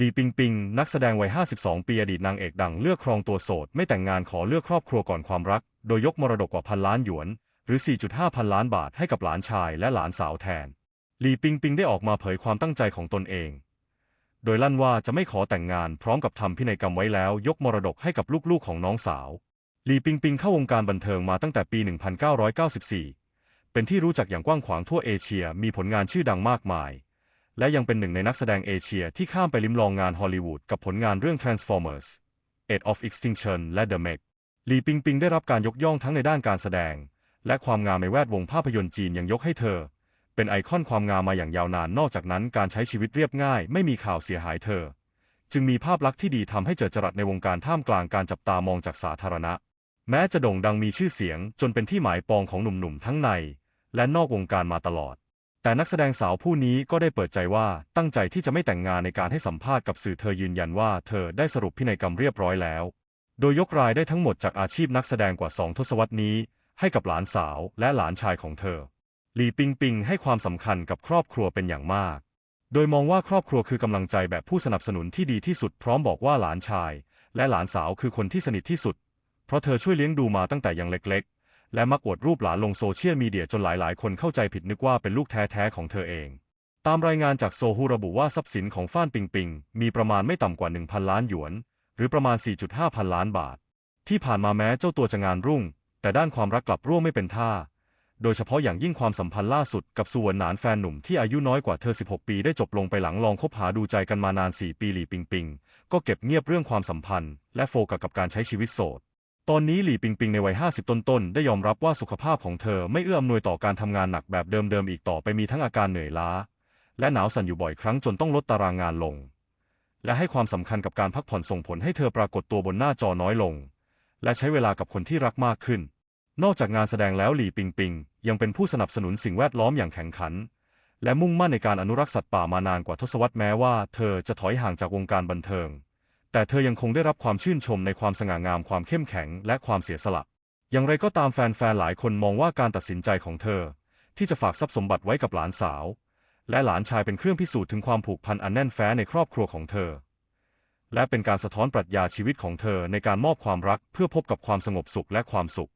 หลีปิงปิง นักแสดงวัย 52 ปีอดีตนางเอกดังเลือกครองตัวโสด ไม่แต่งงานขอเลือกครอบครัวก่อนความรัก โดยยกมรดกกว่าพันล้านหยวน หรือ 4.5 พันล้านบาทให้กับหลานชายและหลานสาวแทน หลีปิงปิงได้ออกมาเผยความตั้งใจของตนเอง โดยลั่นว่าจะไม่ขอแต่งงานพร้อมกับทำพินัยกรรมไว้แล้ว ยกมรดกให้กับลูกๆของน้องสาว หลีปิงปิงเข้าวงการบันเทิงมาตั้งแต่ปี 1994 เป็นที่รู้จักอย่างกว้างขวางทั่วเอเชีย มีผลงานชื่อดังมากมาย และยังเป็นหนึ่งในนักแสดงเอเชียที่ข้ามไปลิ้มลองงานฮอลลีวูดกับผลงานเรื่อง Transformers Age of Extinction และ The Meg หลีปิงปิงได้รับการยกย่องทั้งในด้านการแสดง และความงามในแวดวงภาพยนตร์จีนยังยกให้เธอ เป็นไอคอนความงามมาอย่างยาวนาน นอกจากนั้นการใช้ชีวิตเรียบง่าย ไม่มีข่าวเสียหายเธอ จึงมีภาพลักษณ์ที่ดีทำให้เจิดจรัสในวงการท่ามกลางการจับตามองจากสาธารณะ แม้จะโด่งดังมีชื่อเสียงจนเป็นที่หมายปองของหนุ่มๆทั้งใน และนอกวงการมาตลอด แต่นักแสดงสาวผู้นี้ก็ได้เปิดใจว่าตั้งใจที่จะไม่แต่งงานในการให้สัมภาษณ์กับสื่อเธอยืนยันว่าเธอได้สรุปพินัยกรรมเรียบร้อยแล้ว โดยยกรายได้ทั้งหมดจากอาชีพนักแสดงกว่าสองทศวรรษนี้ ให้กับหลานสาวและหลานชายของเธอ หลีปิงปิงให้ความสำคัญกับครอบครัวเป็นอย่างมาก โดยมองว่าครอบครัวคือกำลังใจแบบผู้สนับสนุนที่ดีที่สุดพร้อมบอกว่าหลานชาย และหลานสาวคือคนที่สนิทที่สุด เพราะเธอช่วยเลี้ยงดูมาตั้งแต่ยังเล็กๆ และมักอวดรูปหลานลงโซเชียลมีเดียจนหลายๆ คนเข้าใจผิดนึกว่าเป็นลูกแท้ๆของเธอเอง ตามรายงานจากโซฮูระบุว่าทรัพย์สินของฟ้านปิงปิงมีประมาณไม่ต่ำกว่า 1,000 ล้านหยวน หรือประมาณ 4.5 พันล้านบาท ที่ผ่านมาแม้เจ้าตัวจะงานรุ่ง แต่ด้านความรักกลับร่วงไม่เป็นท่า โดยเฉพาะอย่างยิ่งความสัมพันธ์ล่าสุดกับสุวรรณหนานแฟนหนุ่มที่อายุน้อยกว่าเธอ 16 ปีได้จบลงไปหลังลองคบหาดูใจกันมานาน 4 ปีหลี่ปิงปิงก็เก็บเงียบเรื่องความสัมพันธ์ และโฟกัสกับการใช้ชีวิตโสด ตอนนี้หลี่ปิงปิงในวัย 50 ต้นๆ ได้ยอมรับว่าสุขภาพของเธอไม่เอื้ออำนวยต่อการทำงานหนักแบบเดิมๆ อีกต่อไปมีทั้งอาการเหนื่อยล้า และหนาวสั่นอยู่บ่อยครั้งจนต้องลดตารางงานลง และให้ความสำคัญกับการพักผ่อนส่งผลให้เธอปรากฏตัวบนหน้าจอน้อยลง และใช้เวลากับคนที่รักมากขึ้น นอกจากงานแสดงแล้วหลี่ปิงปิง ยังเป็นผู้สนับสนุนสิ่งแวดล้อมอย่างแข็งขัน และมุ่งมั่นในการอนุรักษ์สัตว์ป่ามานานกว่าทศวรรษแม้ว่าเธอจะถอยห่างจากวงการบันเทิง แต่เธอยังคงได้รับความชื่นชมในความสง่างามความเข้มแข็งและความเสียสละ อย่างไรก็ตามแฟนๆ หลายคนมองว่าการตัดสินใจของเธอ ที่จะฝากทรัพย์สมบัติไว้กับหลานสาว และหลานชายเป็นเครื่องพิสูจน์ถึงความผูกพันอันแน่นแฟ้ในครอบครัวของเธอ และเป็นการสะท้อนปรัชญาชีวิตของเธอในการมอบความรักเพื่อพบกับความสงบสุขและความสุข